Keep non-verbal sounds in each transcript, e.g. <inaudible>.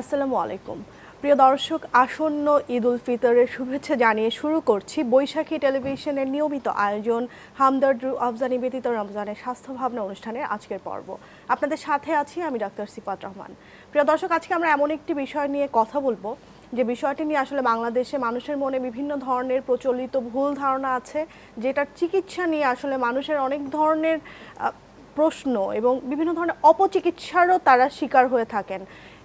আসসালামু আলাইকুম। প্রিয় দর্শক, আসন্ন ঈদ উল ফিতরের শুভেচ্ছা জানিয়ে শুরু করছি বৈশাখী টেলিভিশনের নিয়মিত আয়োজন হামদর্দ আফজানি ব্যতীত রমজানের স্বাস্থ্য ভাবনা অনুষ্ঠানের আজকের পর্ব। আপনাদের সাথে আছি আমি ডাক্তার সিফাত রহমান। প্রিয় দর্শক, আজকে আমরা এমন একটি বিষয় নিয়ে কথা বলব, যে বিষয়টি নিয়ে আসলে বাংলাদেশে মানুষের মনে বিভিন্ন ধরনের প্রচলিত ভুল ধারণা আছে, যেটার চিকিৎসা নিয়ে আসলে মানুষের অনেক ধরনের প্রশ্ন এবং বিভিন্ন ধরনের অপচিকিৎসারও তারা শিকার হয়ে থাকেন।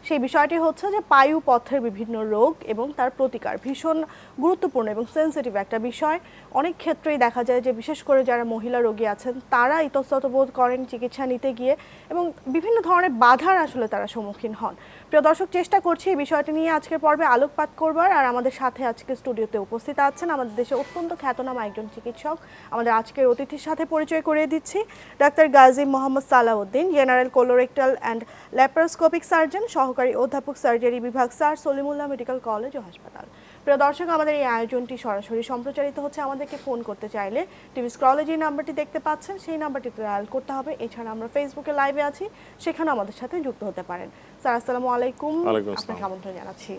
সেই বিষয়টি হচ্ছে যে পায়ু পথের বিভিন্ন রোগ এবং তার প্রতিকার ভীষণ গুরুত্বপূর্ণ এবং সেন্সিটিভ একটা বিষয়। অনেক ক্ষেত্রেই দেখা যায় যে বিশেষ করে যারা মহিলা রোগী আছেন, তারা ইতস্তত বোধ করেন চিকিৎসা নিতে গিয়ে এবং বিভিন্ন ধরনের বাধার আসলে তারা সম্মুখীন হন। প্রিয় দর্শক, চেষ্টা করছি এই বিষয়টি নিয়ে আজকের পর্বে আলোকপাত করবার। আর আমাদের সাথে আজকে স্টুডিওতে উপস্থিত আছেন আমাদের দেশে অত্যন্ত খ্যাতনামা একজন চিকিৎসক। আমাদের আজকের অতিথির সাথে পরিচয় করিয়ে দিচ্ছি, doctor Gazi Mohammad Salauddin, general colorectal and laparoscopic surgeon সহকারী অধ্যাপক সার্জারি বিভাগ, স্যার সলিমুল্লাহ মেডিকেল কলেজ ও হাসপাতাল। প্রিয় দর্শক, আমাদের এই আয়োজনটি সরাসরি সম্প্রচারিত হচ্ছে। আমাদেরকে ফোন করতে চাইলে টিভি স্ক্রলে যে নাম্বারটি দেখতে পাচ্ছেন, সেই নাম্বারটিতে ডায়াল করতে হবে। এছাড়া আমরা ফেসবুকে লাইভে আছি সেখানে আমাদের সাথে যুক্ত হতে পারেন। স্যার আসসালামু আলাইকুম। আপনাকে আমন্ত্রণ জানাচ্ছি।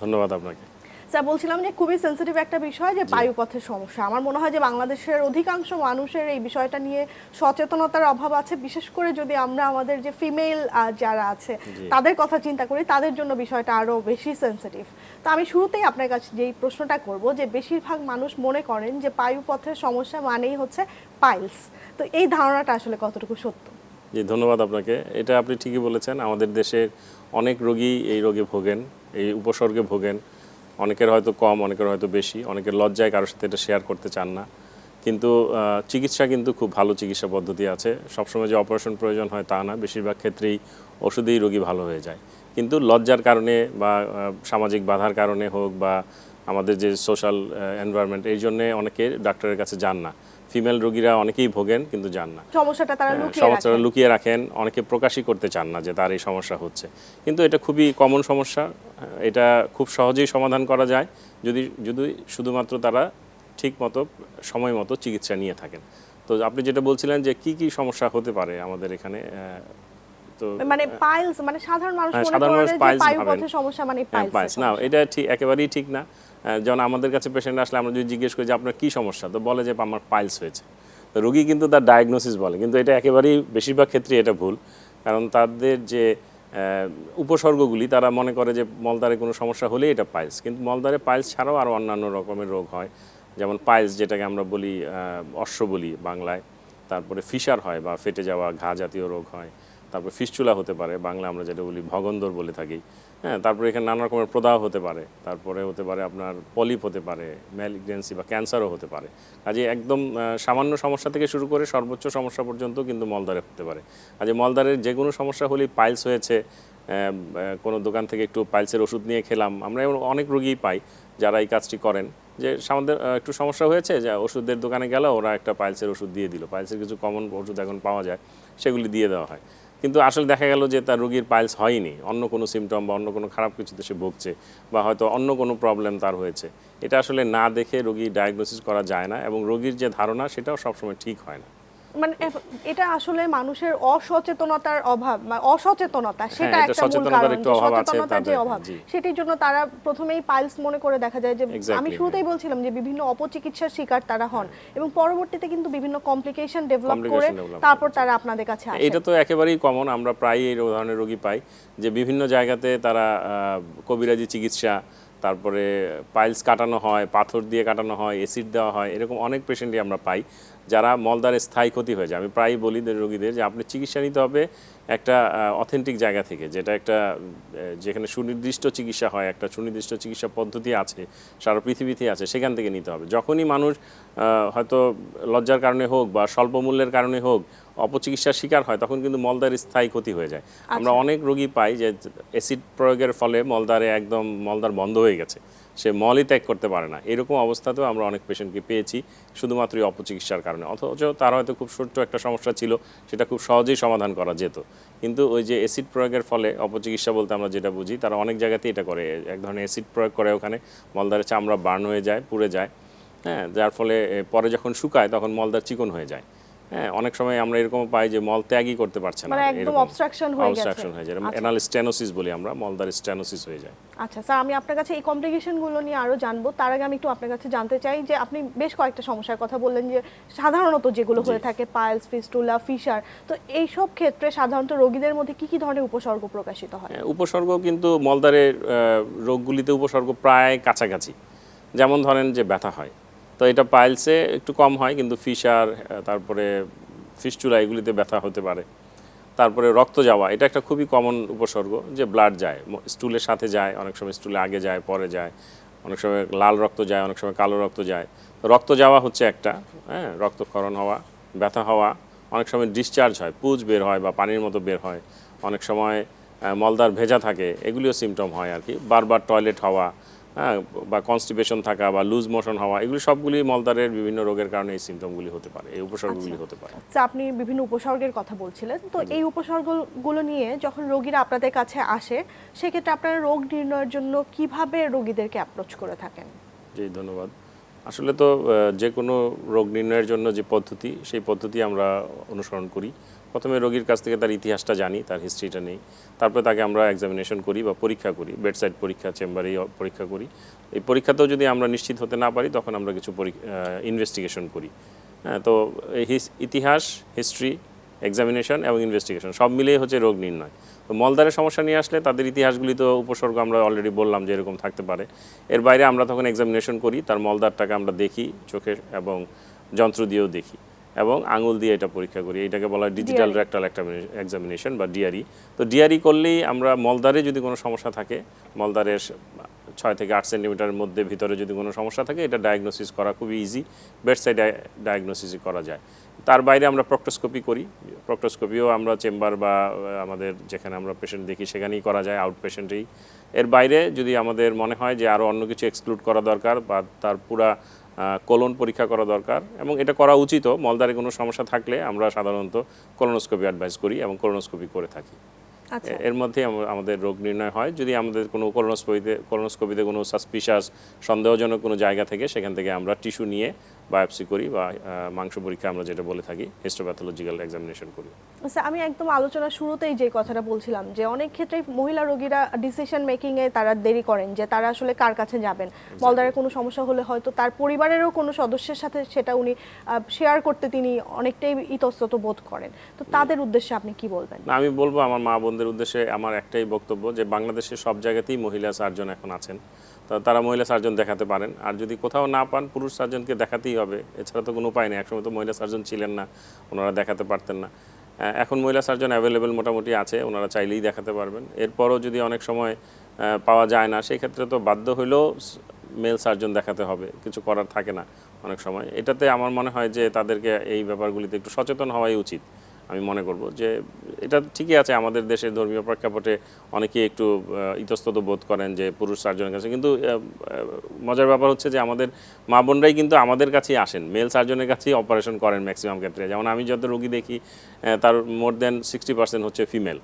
ধন্যবাদ আপনাকে। স্যার বলছিলাম যে খুবই সেন্সিটিভ একটা বিষয় যে বায়ুপথের সমস্যা। আমার মনে হয় যে বাংলাদেশের অধিকাংশ মানুষের এই বিষয়টা নিয়ে সচেতনতার অভাব আছে। বিশেষ করে যদি আমরা আমাদের যে ফিমেল যারা আছে তাদের কথা চিন্তা করি তাদের জন্য বিষয়টা আরও বেশি সেন্সিটিভ তো আমি শুরুতেই আপনার কাছে যেই প্রশ্নটা করব যে বেশিরভাগ মানুষ মনে করেন যে বায়ুপথের সমস্যা মানেই হচ্ছে পাইলস তো এই ধারণাটা আসলে কতটুকু সত্য? জি, ধন্যবাদ আপনাকে। এটা আপনি ঠিকই বলেছেন, আমাদের দেশের অনেক রোগী এই রোগে ভোগেন, এই উপসর্গে ভোগেন। অনেকের হয়তো কম, অনেকের হয়তো বেশি, অনেকের লজ্জায় কারোর সাথে এটা শেয়ার করতে চান না। কিন্তু চিকিৎসা কিন্তু খুব ভালো চিকিৎসা পদ্ধতি আছে। সবসময় যে অপারেশন প্রয়োজন হয় তা না, বেশিরভাগ ক্ষেত্রেই ওষুধেই রোগী ভালো হয়ে যায়। কিন্তু লজ্জার কারণে বা সামাজিক বাধার কারণে হোক বা আমাদের যে সোশ্যাল এনভায়রনমেন্ট এই জন্যে অনেকে ডাক্তারের কাছে যান না। ফিমেল রোগীরা অনেকেই ভোগেন কিন্তু যান না। সমস্যাটা তারা লুকিয়ে সমস্যাটা লুকিয়ে রাখেন অনেকে প্রকাশই করতে চান না যে তার এই সমস্যা হচ্ছে। কিন্তু এটা খুবই কমন সমস্যা এটা খুব সহজেই সমাধান করা যায় যদি যদি শুধুমাত্র তারা ঠিক মতো সময় মতো চিকিৎসা নিয়ে থাকেন। তো আপনি যেটা বলছিলেন যে কি কি সমস্যা হতে পারে আমাদের এখানে তো মানে পাইলস মানে সাধারণ মানুষ হ্যাঁ, মনে করে যে সমস্যা মানে হ্যাঁ, পাইলস পাইলস না এটা ঠিক একেবারেই ঠিক না। যেমন আমাদের কাছে পেশেন্ট আসলে আমরা যদি জিজ্ঞেস করি যে আপনার কী সমস্যা, তো বলে যে আমার পাইলস হয়েছে। তো রোগী কিন্তু তার ডায়াগনোসিস বলে, কিন্তু এটা একেবারেই বেশিরভাগ ক্ষেত্রে এটা ভুল। কারণ তাদের যে উপসর্গগুলি, তারা মনে করে যে মলদ্বারে কোনো সমস্যা হলেই এটা পাইলস কিন্তু মলদ্বারে পাইলস ছাড়াও আরও অন্যান্য রকমের রোগ হয়। যেমন পাইলস যেটাকে আমরা বলি অশ্ব বলি বাংলায়। তারপরে ফিশার হয় বা ফেটে যাওয়া ঘা জাতীয় রোগ হয়। তারপর ফিস্চুলা হতে পারে বাংলা আমরা যেটা বলি ভগন্দর বলে থাকি। হ্যাঁ তারপরে এখানে নানা রকমের প্রদাহ হতে পারে। তারপরে হতে পারে আপনার পলিপ হতে পারে ম্যালিগনেন্সি বা ক্যান্সারও হতে পারে। কাজে একদম সামান্য সমস্যা থেকে শুরু করে সর্বোচ্চ সমস্যা পর্যন্ত কিন্তু মলদ্বারে হতে পারে। কাজে মলদ্বারের যে কোনো সমস্যা হলেই পাইলস হয়েছে কোনো দোকান থেকে একটু পাইলসের ওষুধ নিয়ে খেলাম। আমরা এমন অনেক রোগীই পাই যারা এই কাজটি করেন। যে আমাদের একটু সমস্যা হয়েছে, যে ওষুধের দোকানে গেল, ওরা একটা পাইলসের ওষুধ দিয়ে দিল। পাইলসের কিছু কমন ওষুধ এখন পাওয়া যায়, সেগুলি দিয়ে দেওয়া হয়। কিন্তু আসলে দেখা গেল যে তার রুগীর পাইলস হয়নি। অন্য কোনো সিমটম বা অন্য কোনো খারাপ কিছুতে সে ভুগছে বা হয়তো অন্য কোনো প্রবলেম তার হয়েছে। এটা আসলে না দেখে রুগীর ডায়াগনোসিস করা যায় না এবং রোগীর যে ধারণা সেটাও সবসময় ঠিক হয় না। মানে এটা আসলে মানুষের অসচেতনতার অভাব বা অসচেতনতা সেটা হ্যাঁ, একটা মূল কারণ। সচেতনতার যে অভাব সেটির জন্য তারা প্রথমেই পাইলস মনে করে দেখা যায় যে আমি শুরুতেই বলছিলাম যে বিভিন্ন অপচিকিৎসার শিকার তারা হন এবং পরবর্তীতে কিন্তু বিভিন্ন কমপ্লিকেশন ডেভেলপ করে তারপর তারা আপনাদের কাছে আসে। এটা তো একেবারেই কমন আমরা প্রায়ই এই ধরনের রোগী পাই যে বিভিন্ন জায়গাতে তারা আহ, কবিরাজি চিকিৎসা তারপরে পাইলস কাটানো হয় পাথর দিয়ে কাটানো হয় অ্যাসিড দেওয়া হয় এরকম অনেক পেশেন্টই আমরা পাই। যারা মলদ্বারে স্থায়ী ক্ষতি হয়ে যায় আমি প্রায়ই বলি রোগীদের যে, আপনি চিকিৎসা নিতে হবে একটা অথেন্টিক জায়গা থেকে যেটা একটা যেখানে সুনির্দিষ্ট চিকিৎসা হয় একটা সুনির্দিষ্ট চিকিৎসা পদ্ধতি আছে সারা পৃথিবীতে আছে সেখান থেকে নিতে হবে। যখনই মানুষ হয়তো লজ্জার কারণে হোক বা স্বল্প মূল্যের কারণে হোক অপচিকিৎসার শিকার হয় তখন কিন্তু মলদ্বার স্থায়ী ক্ষতি হয়ে যায়। আমরা অনেক রোগী পাই যে অ্যাসিড প্রয়োগের ফলে মলদ্বারে একদম মলদ্বার বন্ধ হয়ে গেছে। সে মলই ত্যাগ করতে পারে না। এরকম অবস্থাতেও আমরা অনেক পেশেন্টকে পেয়েছি শুধুমাত্র অপচিকিৎসার কারণে। অথচ তার হয়তো খুব ছোট্ট একটা সমস্যা ছিল সেটা খুব সহজেই সমাধান করা যেত। কিন্তু ওই যে অ্যাসিড প্রয়োগের ফলে অপচিকিৎসা বলতে আমরা যেটা বুঝি, তারা অনেক জায়গাতেই এটা করে। এক ধরনের অ্যাসিড প্রয়োগ করে ওখানে মলদারে চামড়া বার্ন হয়ে যায়, পুড়ে যায়। হ্যাঁ যার ফলে পরে যখন শুকায়, তখন মলদার চিকন হয়ে যায়। হ্যাঁ অনেক সময় আমরা এরকম পাই যে মল ত্যাগই করতে পারছে না। মানে একদম অবস্ট্রাকশন হয়ে গেছে। অবস্ট্রাকশন হয়ে যায়। আচ্ছা। এনাল স্টেনোসিস বলি আমরা মলদার স্টেনোসিস হয়ে যায়। আচ্ছা স্যার আমি আপনার কাছে এই কমপ্লিকেশনগুলো নিয়ে আরও জানব। তার আগে আমি একটু আপনার কাছে জানতে চাই যে আপনি বেশ কয়েকটা সমস্যার কথা বললেন যে সাধারণত যেগুলো হয়ে থাকে পাইলস ফিস্টুলা ফিশার তো এই সব ক্ষেত্রে সাধারণত রোগীদের মধ্যে কি কি ধরনের উপসর্গ প্রকাশিত হয়? হ্যাঁ, উপসর্গ কিন্তু মলদারের রোগগুলিতে উপসর্গ প্রায় কাছাকাছি। যেমন ধরেন যে ব্যথা হয়। তো এটা পাইলসে একটু কম হয়, কিন্তু ফিশার তারপরে ফিস্টুলা এগুলিতে ব্যথা হতে পারে। তারপরে রক্ত যাওয়া, এটা একটা খুবই কমন উপসর্গ যে ব্লাড যায় স্টুলের সাথে যায়, অনেক সময় স্টুলে আগে যায়, পরে যায়, অনেক সময় লাল রক্ত যায়, অনেক সময় কালো রক্ত যায়। রক্ত যাওয়া হচ্ছে একটা হ্যাঁ রক্তক্ষরণ হওয়া, ব্যথা হওয়া, অনেক সময় ডিসচার্জ হয়, পুজ বের হয় বা পানির মতো বের হয়, অনেক সময় মলদার ভেজা থাকে, এগুলিও সিমটম হয় আর কি। বারবার টয়লেট হওয়া হ্যাঁ বা কনস্টিপেশন থাকা বা লুজ মোশন হওয়া এগুলি সবগুলি মলদারের বিভিন্ন রোগের কারণে এই সিমটমগুলি হতে পারে এই উপসর্গগুলি হতে পারে। স্যার আপনি বিভিন্ন উপসর্গের কথা বলছিলেন তো এই উপসর্গগুলো নিয়ে যখন রোগীরা আপনাদের কাছে আসে সেক্ষেত্রে আপনারা রোগ নির্ণয়ের জন্য কীভাবে রোগীদেরকে অ্যাপ্রোচ করে থাকেন? জি ধন্যবাদ। আসলে তো যে কোনো রোগ নির্ণয়ের জন্য যে পদ্ধতি সেই পদ্ধতি আমরা অনুসরণ করি। প্রথমে রোগীর কাছ থেকে তার ইতিহাসটা জানি, তার হিস্ট্রিটা নেই। তারপরে তাকে আমরা এক্সামিনেশন করি বা পরীক্ষা করি বেডসাইড পরীক্ষা চেম্বারেই পরীক্ষা করি। এই পরীক্ষাতেও যদি আমরা নিশ্চিত হতে না পারি, তখন আমরা কিছু ইনভেস্টিগেশন করি। হ্যাঁ তো ইতিহাস হিস্ট্রি এক্সামিনেশন এবং ইনভেস্টিগেশন সব মিলিয়ে হচ্ছে রোগ নির্ণয়। তো মলদারের সমস্যা নিয়ে আসলে তাদের ইতিহাসগুলি তো উপসর্গ আমরা অলরেডি বললাম যে এরকম থাকতে পারে। এর বাইরে আমরা তখন এক্সামিনেশন করি, তার মলদারটাকে আমরা দেখি চোখের এবং যন্ত্র দিয়েও দেখি। এবং আঙুল দিয়ে এটা পরীক্ষা করি। এটাকে বলা হয় ডিজিটাল রেক্টাল এক্সামিনেশন বা ডিআরই তো ডিআরই করলেই আমরা মলদারে যদি কোনো সমস্যা থাকে মলদারের ছয় থেকে আট সেন্টিমিটারের মধ্যে ভিতরে যদি কোনো সমস্যা থাকে এটা ডায়াগনোসিস করা খুবই ইজি বেডসাইড ডায়াগনোসিসই করা যায়। তার বাইরে আমরা প্রক্টোস্কোপি করি। প্রক্টোস্কোপিও আমরা চেম্বার বা আমাদের যেখানে আমরা পেশেন্ট দেখি সেখানেই করা যায় আউট পেশেন্টেই এর বাইরে যদি আমাদের মনে হয় যে আরও অন্য কিছু এক্সক্লুড করা দরকার বা তার পুরা কোলন পরীক্ষা করা দরকার এবং এটা করা উচিতও মলদারে কোনো সমস্যা থাকলে আমরা সাধারণত কলোনোস্কোপি অ্যাডভাইস করি এবং কলোনোস্কোপি করে থাকি। আচ্ছা। এর মধ্যে আমাদের রোগ নির্ণয় হয়। যদি আমাদের কোনো কলোনোস্কোপিতে কলোনোস্কোপিতে কোনো সাসপিশাস সন্দেহজনক কোনো জায়গা থেকে সেখান থেকে আমরা টিস্যু নিয়ে বায়োপসি করি বা মাংস পরীক্ষা আমরা যেটা বলে থাকি হিস্টোপ্যাথোলজিক্যাল এক্সামিনেশন করি। আচ্ছা আমি একদম আলোচনার শুরুতেই যে কথাটা বলছিলাম যে অনেক ক্ষেত্রেই মহিলা রোগীরা ডিসিশন মেকিং এ তারা দেরি করেন যে তারা আসলে কার কাছে যাবেন। মলদারের কোনো সমস্যা হলে হয়তো তার পরিবারেরও কোনো সদস্যের সাথে সেটা উনি শেয়ার করতে তিনি অনেকটাই ইতস্তত বোধ করেন। তো তাদের উদ্দেশ্যে আপনি কি বলবেন? না আমি বলব আমার মা বোনদের উদ্দেশ্যে আমার একটাই বক্তব্য যে বাংলাদেশের সব জায়গাতেই মহিলা সার্জন এখন আছেন। তারা মহিলা সার্জন দেখাতে পারেন। আর যদি কোথাও না পান, পুরুষ সার্জনকে দেখাতেই হবে। এছাড়া তো কোনো উপায় নেই। একসময় তো মহিলা সার্জন ছিলেন না, ওনারা দেখাতে পারতেন না। এখন মহিলা সার্জন অ্যাভেলেবেল মোটামুটি আছে, ওনারা চাইলেই দেখাতে পারবেন। এরপরও যদি অনেক সময় পাওয়া যায় না সেই ক্ষেত্রে তো বাধ্য হইলেও মেল সার্জন দেখাতে হবে। কিছু করার থাকে না অনেক সময়। এটাতে আমার মনে হয় যে তাদেরকে এই ব্যাপারগুলিতে একটু সচেতন হওয়াই উচিত। আমি মনে করব যে এটা ঠিকই আছে, আমাদের দেশের ধর্মীয় প্রেক্ষাপটে অনেকেই একটু ইতস্তত বোধ করেন যে পুরুষ সার্জনের কাছে। কিন্তু মজার ব্যাপার হচ্ছে যে আমাদের মা বোনরাই কিন্তু আমাদের কাছেই আসেন মেল সার্জনের কাছেই অপারেশন করেন ম্যাক্সিমাম ক্ষেত্রে। যেমন আমি যত রোগী দেখি তার মোর দেন সিক্সটি পার্সেন্ট হচ্ছে ফিমেল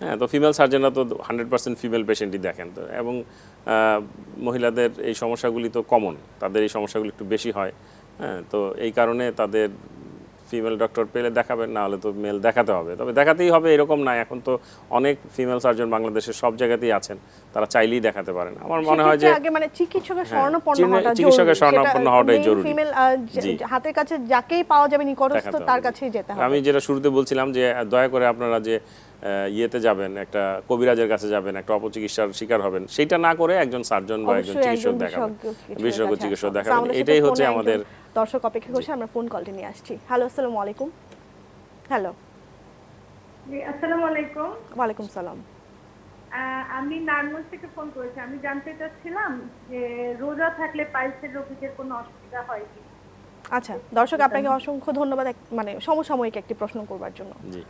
হ্যাঁ তো ফিমেল সার্জনরা তো হান্ড্রেড পার্সেন্ট ফিমেল পেশেন্টই দেখেন। তো এবং মহিলাদের এই সমস্যাগুলি তো কমন তাদের এই সমস্যাগুলি একটু বেশি হয়। হ্যাঁ তো এই কারণে তাদের ফিমেল ডক্টর পেলে দেখাবেন না হলে তো মেল দেখাতে হবে। তবে দেখাতেই হবে এরকম না এখন তো অনেক ফিমেল সার্জন বাংলাদেশের সব জায়গাতেই আছেন তারা চাইলেই দেখাতে পারেন। আমার মনে হয় যে আগে মানে চিকিৎসকের শরণাপন্ন চিনে- হওয়াটা চিকিৎসকের শরণাপন্ন হওয়াটাই জরুরি। ফিমেল হাতের কাছে যাকেই পাওয়া যাবে নিকটস্থ তার। কাছেই যেতে হবে। আমি যেটা শুরুতে বলছিলাম যে দয়া করে আপনারা যে ইয়েতে যাবেন একটা কবিরাজের কাছে যাবেন একটা অপচিকিৎসার শিকার হবেন সেটা না করে একজন সার্জন বা একজন চিকিৎসক দেখাবেন। বিশেষজ্ঞ চিকিৎসক দেখাবেন। এটাই হচ্ছে আমাদের দর্শক অপেক্ষা করছে আমরা ফোন কলটি নিয়ে আসছি। হ্যালো আসসালামু আলাইকুম। হ্যালো জি আসসালামু আলাইকুম। ওয়ালাইকুম সালাম। আহ, আমি নারায়ণগঞ্জ থেকে ফোন করেছি। আমি জানতে চাচ্ছিলাম যে রোজা থাকলে পাইলসের রোগীদের কোনো অসুবিধা হয় কি? আচ্ছা দর্শক আপনাকে অসংখ্য ধন্যবাদ মানে সমসাময়িক একটি প্রশ্ন করবার জন্য। জি।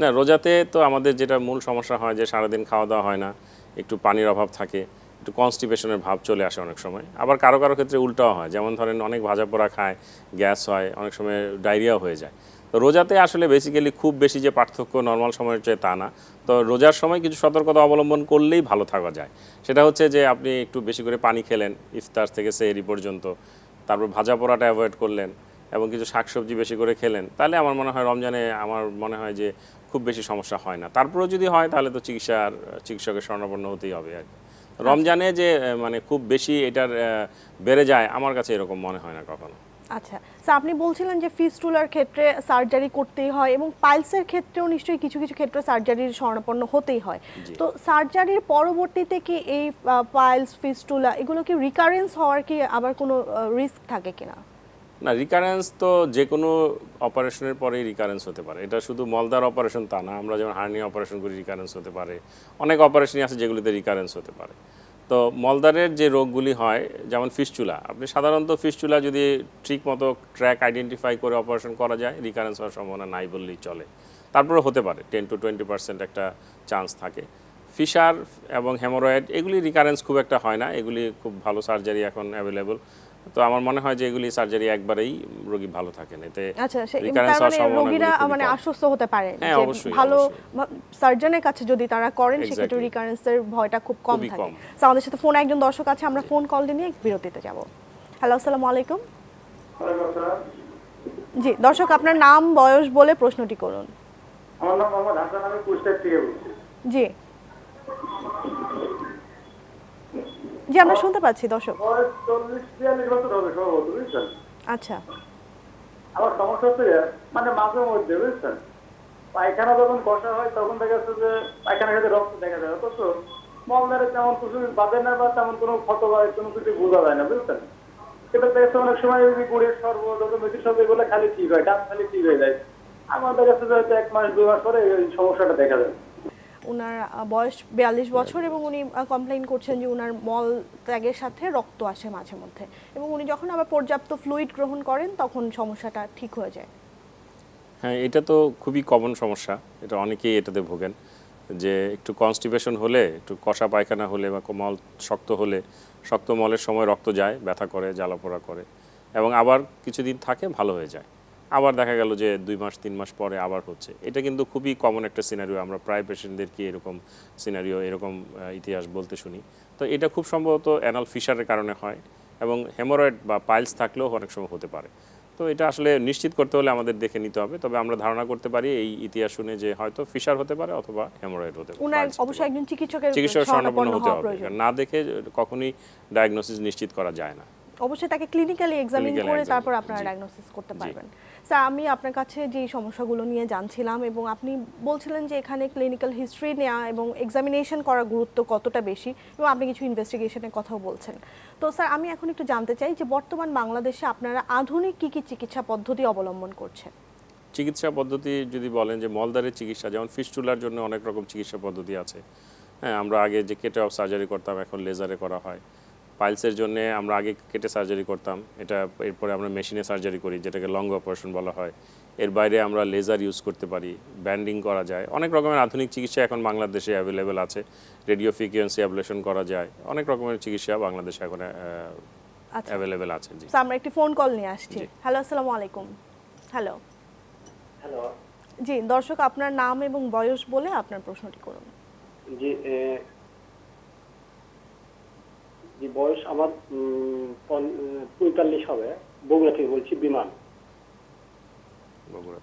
না, রোজাতে তো আমাদের যেটা মূল সমস্যা হয় যে সারাদিন খাওয়া দাওয়া হয় না, একটু পানির অভাব থাকে, একটু কনস্টিপেশনের ভাব চলে আসে অনেক সময়। আবার কারও কারও ক্ষেত্রে উল্টাও হয়, যেমন ধরেন অনেক ভাজা পোড়া খায়, গ্যাস হয়, অনেক সময় ডায়রিয়াও হয়ে যায়। তো রোজাতে আসলে বেসিক্যালি খুব বেশি যে পার্থক্য নর্মাল সময়ের চেয়ে তা না। তো রোজার সময় কিছু সতর্কতা অবলম্বন করলেই ভালো থাকা যায়। সেটা হচ্ছে যে আপনি একটু বেশি করে পানি খেলেন, ইফতার থেকে সেহরি পর্যন্ত, তারপর ভাজা পোড়াটা অ্যাভয়েড করলেন এবং কিছু শাকসবজি বেশি করে খেলেন তাহলে আমার মনে হয় রমজানে আমার মনে হয় যে খুব বেশি সমস্যা হয় না। তারপরেও যদি হয় তাহলে তো চিকিৎসার চিকিৎসকের স্বর্ণাপন্ন হতেই হবে আর কি। রমজানে যে মানে খুব বেশি এটার বেড়ে যায় আমার কাছে এরকম মনে হয় না কখনো। আচ্ছা স্যার আপনি বলছিলেন যে ফিস্টুলার ক্ষেত্রে সার্জারি করতেই হয় এবং পাইলসের ক্ষেত্রেও নিশ্চয়ই কিছু কিছু ক্ষেত্রে সার্জারির স্বর্ণাপন্ন হতেই হয়। তো সার্জারির পরবর্তীতে কি এই পাইলস ফিস্টুলা এগুলো কি রিকারেন্স হওয়ার কি আবার কোনো রিস্ক থাকে কিনা? না রিকারেন্স তো যে কোনো অপারেশনের পরেই রিকারেন্স হতে পারে। এটা শুধু মলদার অপারেশন তা না, আমরা যেমন হার্নিয়া অপারেশন করি রিকারেন্স হতে পারে। অনেক অপারেশনই আছে যেগুলিতে রিকারেন্স হতে পারে। তো মলদারের যে রোগগুলি হয়, যেমন ফিস্চুলা আপনি সাধারণত ফিস্চুলা যদি ঠিক মতো ট্র্যাক আইডেন্টিফাই করে অপারেশন করা যায় রিকারেন্স হওয়ার সম্ভাবনা নাই বললেই চলে। তারপরে হতে পারে টেন টু টোয়েন্টি পার্সেন্ট একটা চান্স থাকে। ফিশার এবং হেমোরয়েড এগুলি রিকারেন্স খুব একটা হয় না, এগুলি খুব ভালো সার্জারি এখন অ্যাভেলেবল তো আমার মনে হয় যে এগুলি সার্জারি একবারেই রোগী ভালো থাকেন এতে আচ্ছা মানে রোগীরা মানে আশ্বস্ত হতে পারে হ্যাঁ, অবশ্যই, ভালো সার্জনের কাছে যদি তারা করেন সেক্ষেত্রে রিকারেন্সের ভয়টা খুব কম থাকে। আমাদের সাথে ফোন একজন দর্শক আছে আমরা ফোন কল নিয়ে বিরতিতে যাব। হ্যালো আসসালামু আলাইকুম। জি দর্শক আপনার নাম বয়স বলে প্রশ্নটি করুন। আমার নাম মোহাম্মদ হাসান আমি কুষ্টার থেকে বলছি। জি। জি আমরা শুনতে পাচ্ছি দর্শক। আচ্ছা। আমার সমস্যা হচ্ছে মানে মাঝে মধ্যে বুঝছেন? পায়খানা যখন কষা হয় তখন দেখা যাচ্ছে যে পায়খানা খেতে রক্ত দেখা যায় অথচ মলদারে তেমন কিছু বাঁধে না বা তেমন কোনো ক্ষত বা কোনো কিছু বোঝা যায় না বুঝছেন? এটা দেখা যাচ্ছে অনেক সময় যদি গুড়ের শরবত অথবা মেথির শরবত এগুলো খালি ঠিক হয় ডাব খালি ঠিক হয়ে যায়। আমার দেখা যাচ্ছে যে হয়তো এক মাস দুই মাস পরে এই সমস্যাটা দেখা যায়। ওনার বয়স বিয়াল্লিশ বছর এবং উনি কমপ্লেইন করছেন যে ওনার মল ত্যাগের সাথে রক্ত আসে মাঝে মধ্যে। এবং উনি যখন আবার পর্যাপ্ত ফ্লুইড গ্রহণ করেন, তখন সমস্যাটা ঠিক হয়ে যায়। হ্যাঁ এটা তো খুবই কমন সমস্যা। এটা অনেকেই এটাতে ভোগেন। যে একটু কনস্টিপেশন হলে, একটু কষা পায়খানা হলে বা মল শক্ত হলে, শক্ত মলের সময় রক্ত যায়, ব্যথা করে, জ্বালাপোড়া করে। এবং আবার কিছুদিন থাকে, ভালো হয়ে যায়। আবার দেখা গেল যে দুই মাস তিন মাস পরে আবার হচ্ছে। এটা কিন্তু খুবই কমন একটা সিনারিও আমরা প্রায় পেশেন্টদেরকে এরকম সিনারিও এরকম ইতিহাস বলতে শুনি। তো এটা খুব সম্ভবত অ্যানাল ফিশারের কারণে হয় এবং হেমোরয়েড বা পাইলস থাকলেও অনেক সময় হতে পারে। তো এটা আসলে নিশ্চিত করতে হলে আমাদের দেখে নিতে হবে তবে আমরা ধারণা করতে পারি এই ইতিহাস শুনে যে হয়তো ফিশার হতে পারে অথবা হেমোরয়েড হতে পারে। ওনার অবশ্যই একজন চিকিৎসকের চিকিৎসক স্বর্ণপন্ন হতে হবে। না দেখে কখনোই ডায়াগনোসিস নিশ্চিত করা যায় না। অবশ্যই তাকে ক্লিনিক্যালি এক্সামিন করে তারপর আপনারা। ডায়াগনোসিস করতে পারবেন। স্যার আমি আপনার কাছে যে সমস্যাগুলো নিয়ে জানছিলাম এবং আপনি বলছিলেন যে এখানে ক্লিনিক্যাল হিস্ট্রি নেওয়া এবং এক্সামিনেশন করার গুরুত্ব কতটা বেশি এবং আপনি কিছু ইনভেস্টিগেশনের কথাও বলছেন। তো স্যার, আমি এখন একটু জানতে চাই যে বর্তমান বাংলাদেশে আপনারা আধুনিক কী কী চিকিৎসা পদ্ধতি অবলম্বন করছেন? চিকিৎসা পদ্ধতি যদি বলেন যে মলদারের চিকিৎসা, যেমন ফিস্টুলার জন্য অনেক রকম চিকিৎসা পদ্ধতি আছে। হ্যাঁ আমরা আগে যে কেটে অফ সার্জারি করতাম, এখন লেজারে করা হয়। পাইলসের জন্য আমরা আগে কেটে সার্জারি করতাম। এটা এরপরে আমরা মেশিনে সার্জারি করি যেটাকে লং অপারেশন বলা হয়। এর বাইরে আমরা লেজার ইউজ করতে পারি ব্যান্ডিং করা যায়। অনেক রকমের আধুনিক চিকিৎসা এখন বাংলাদেশে অ্যাভেলেবেল আছে। রেডিও ফ্রিকুয়েন্সি অ্যাবলেশন করা যায়। অনেক রকমের চিকিৎসা বাংলাদেশে এখন আচ্ছা। অ্যাভেলেবেল আছে জি। স্যার আমরা একটি ফোন কল নিয়ে আসছি। হ্যালো আসসালামু আলাইকুম। হ্যালো হ্যালো জি দর্শক আপনার নাম এবং বয়স বলে আপনার প্রশ্নটি করুন। জি জি বয়স আমার উম, পঁয়তাল্লিশ হবে বগুড়া থেকে বলছি বিমান। বগুড়া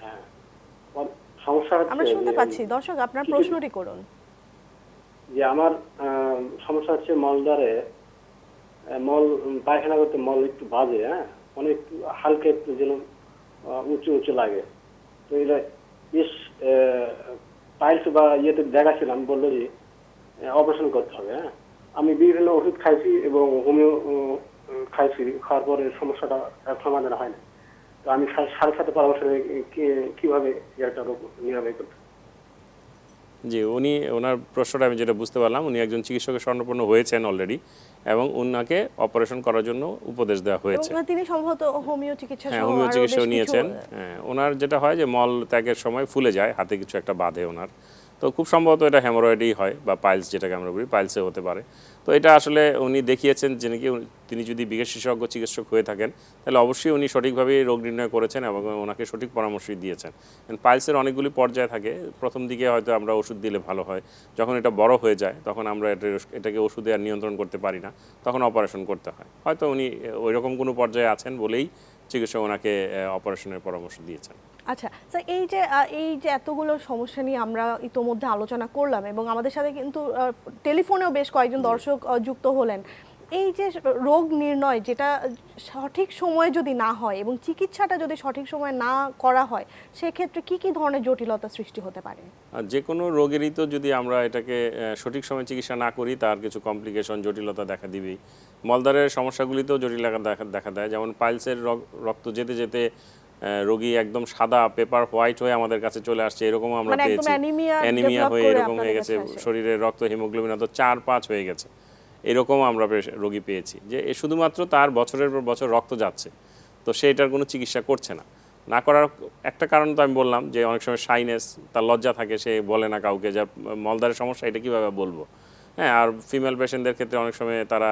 হ্যাঁ আমার সমস্যা আমরা শুনতে পাচ্ছি। দর্শক আপনার প্রশ্নটি করুন। যে আমার আহ, সমস্যা হচ্ছে মলদারে মল পায়খানা করতে মল একটু বাজে হ্যাঁ? অনেক হালকা একটু যেন আহ, উঁচু উঁচু লাগে। তো এটা বেশ টাইলস বা ইয়েতে দেখাছিলাম বলল যে অপারেশন করতে হবে হ্যাঁ। আমি বিভিন্ন ওষুধ খাইছি এবং হোমিও খাইছি খাওয়ার পরে সমস্যাটা সমাধান হয় না তো আমি সাড়ে সাথে পরামর্শ কীভাবে একটা রোগ নিরাময় করতে জি উনি ওনার প্রশ্নটা আমি যেটা বুঝতে পারলাম উনি একজন চিকিৎসকের স্বর্ণপন্ন হয়েছেন অলরেডি এবং উনাকে অপারেশন করার জন্য উপদেশ দেওয়া হয়েছে। তিনি সম্ভবত হোমিও চিকিৎসা হ্যাঁ হোমিও আরও চিকিৎসাও নিয়েছেন। হ্যাঁ ওনার যেটা হয় যে মল ত্যাগের সময় ফুলে যায় হাতে কিছু একটা বাঁধে ওনার। তো খুব সম্ভবত এটা হেমোরয়েডই হয় বা পাইলস যেটাকে আমরা বলি পাইলসে হতে পারে। তো এটা আসলে উনি দেখিয়েছেন যে নাকি তিনি যদি বিশেষজ্ঞ চিকিৎসক হয়ে থাকেন, তাহলে অবশ্যই উনি সঠিকভাবে রোগ নির্ণয় করেছেন এবং ওনাকে সঠিক পরামর্শই দিয়েছেন। পাইলসের অনেকগুলি পর্যায় থাকে। প্রথম দিকে হয়তো আমরা ওষুধ দিলে ভালো হয়। যখন এটা বড় হয়ে যায়, তখন আমরা এটা- এটাকে ওষুধে আর নিয়ন্ত্রণ করতে পারি না। তখন অপারেশন করতে হয়। হয়তো উনি ওই রকম কোনো পর্যায়ে আছেন বলেই চিকিৎসক ওনাকে অপারেশনের পরামর্শ দিয়েছেন। আচ্ছা স্যার এই যে এই যে এতগুলো সমস্যা নিয়ে আমরা ইতোমধ্যে আলোচনা করলাম এবং আমাদের সাথে কিন্তু টেলিফোনেও বেশ কয়েকজন দর্শক যুক্ত হলেন। এই যে রোগ নির্ণয় যেটা সঠিক সময়ে যদি না হয় এবং চিকিৎসাটা যদি সঠিক সময়ে না করা হয় সেক্ষেত্রে কি কি ধরনের জটিলতা সৃষ্টি হতে পারে? যে কোনো রোগেরই তো যদি আমরা এটাকে সঠিক সময়ে চিকিৎসা না করি তার কিছু কমপ্লিকেশন জটিলতা দেখা দিবেই। মলদারের সমস্যাগুলিতেও জটিলতা দেখা দেখা দেয়। যেমন পাইলসের রক্ত যেতে যেতে রোগী একদম সাদা পেপার হোয়াইট হয়ে আমাদের কাছে চলে আসছে। এরকমও আমরা মানে পেয়েছি। অ্যানিমিয়া হয়ে এরকম হয়ে গেছে। শরীরের রক্ত হিমোগ্লোবিন অত চার পাঁচ হয়ে গেছে। এরকম আমরা রোগী পেয়েছি। যে এ শুধুমাত্র তার বছরের পর বছর রক্ত যাচ্ছে, তো সে এটার কোনো চিকিৎসা করছে না। না করার একটা কারণ তো আমি বললাম যে অনেক সময় সাইনেস তার লজ্জা থাকে, সে বলে না কাউকে যে মলদারের সমস্যা, এটা কীভাবে বলব? হ্যাঁ আর ফিমেল পেশেন্টদের ক্ষেত্রে অনেক সময় তারা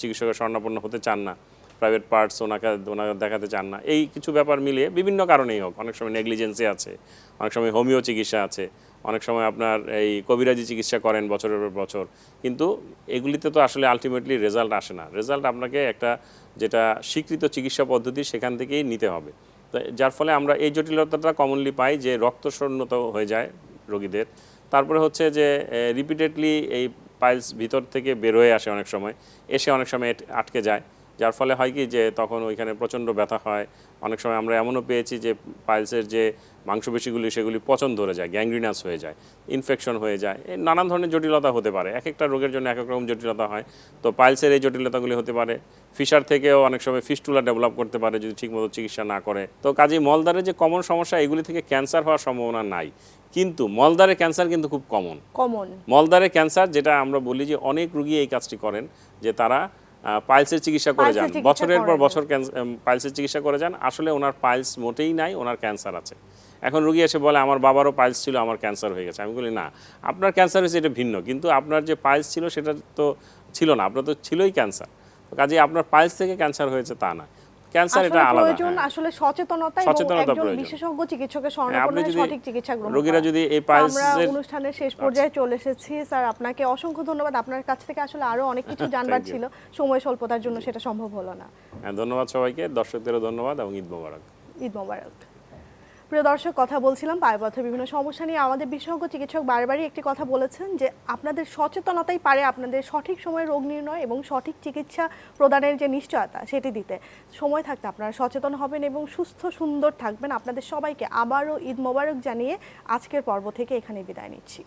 চিকিৎসকের স্বর্ণাপন্ন হতে চান না প্রাইভেট পার্টস ওনাকে ওনাকে দেখাতে চান না। এই কিছু ব্যাপার মিলিয়ে বিভিন্ন কারণেই হোক, অনেক সময় নেগলিজেন্সি আছে, অনেক সময় হোমিও চিকিৎসা আছে অনেক সময় আপনার এই কবিরাজি চিকিৎসা করেন বছরের পর বছর। কিন্তু এগুলিতে তো আসলে আলটিমেটলি রেজাল্ট আসে না। রেজাল্ট আপনাকে একটা যেটা স্বীকৃত চিকিৎসা পদ্ধতি সেখান থেকেই নিতে হবে। তো যার ফলে আমরা এই জটিলতাটা কমনলি পাই যে রক্ত শূন্যত হয়ে যায় রোগীদের। তারপরে হচ্ছে যে রিপিটেডলি এই পাইলস ভিতর থেকে বের হয়ে আসে অনেক সময়। এসে অনেক সময় আটকে যায়। যার ফলে হয় কি যে তখন ওইখানে প্রচণ্ড ব্যথা হয়। অনেক সময় আমরা এমনও পেয়েছি যে পাইলসের যে মাংসপেশিগুলি সেগুলি পচন ধরে যায় গ্যাংগ্রিনাস হয়ে যায় ইনফেকশন হয়ে যায়। এই নানান ধরনের জটিলতা হতে পারে। এক একটা রোগের জন্য এক এক রকম জটিলতা হয়। তো পাইলসের এই জটিলতাগুলি হতে পারে। ফিশার থেকেও অনেক সময় ফিস্টুলা ডেভেলপ করতে পারে যদি ঠিকমতো চিকিৎসা না করে। তো কাজেই মলদারের যে কমন সমস্যা এগুলি থেকে ক্যান্সার হওয়ার সম্ভাবনা নাই। কিন্তু মলদারে ক্যান্সার কিন্তু খুব কমন। কমন। মলদারে ক্যান্সার যেটা আমরা বলি যে অনেক রুগী এই কাজটি করেন যে তারা পাইলসের চিকিৎসা করে যান। বছরের পর বছর পাইলসের চিকিৎসা করে যান। আসলে ওনার পাইলস মোটেই নাই ওনার ক্যান্সার আছে। এখন রুগী এসে বলে আমার বাবারও পাইলস ছিল আমার ক্যান্সার হয়ে গেছে। আমি বলি না আপনার ক্যান্সার হয়েছে এটা ভিন্ন। কিন্তু আপনার যে পাইলস ছিল সেটা তো ছিল না। আপনার তো ছিলই ক্যান্সার। কাজে আপনার পাইলস থেকে ক্যান্সার হয়েছে তা না। ক্যান্সার এটা আলাদা প্রয়োজন হ্যাঁ। আসলে সচেতনতা এবং একজন বিশেষজ্ঞ চিকিৎসকের হ্যাঁ, শরণাপন্ন হয়ে সঠিক চিকিৎসা গ্রহণ রোগীরা যদি এই পাইলসের আমরা অনুষ্ঠানের শেষ পর্যায়ে চলে এসেছি। স্যার আপনাকে অসংখ্য ধন্যবাদ। আপনার কাছ থেকে আসলে আরও অনেক কিছু <laughs> জানবার ছিল। সময় স্বল্পতার জন্য সেটা সম্ভব হলো না। হ্যাঁ, ধন্যবাদ সবাইকে। দর্শকদেরও ধন্যবাদ এবং ঈদ মোবারক। ঈদ মোবারক। প্রিয় দর্শক, কথা বলছিলাম পায়ুপথের বিভিন্ন সমস্যা নিয়ে। আমাদের বিশেষজ্ঞ চিকিৎসক বারবারই একটি কথা বলেছেন যে, আপনাদের সচেতনতাই পারে আপনাদের সঠিক সময়ে রোগ নির্ণয় এবং সঠিক চিকিৎসা প্রদানের যে নিশ্চয়তা সেটি দিতে। সময় থাকতে আপনারা সচেতন হবেন এবং সুস্থ, সুন্দর থাকবেন। আপনাদের সবাইকে আবারও ঈদ মোবারক জানিয়ে আজকের পর্ব থেকে এখানে বিদায় নিচ্ছি।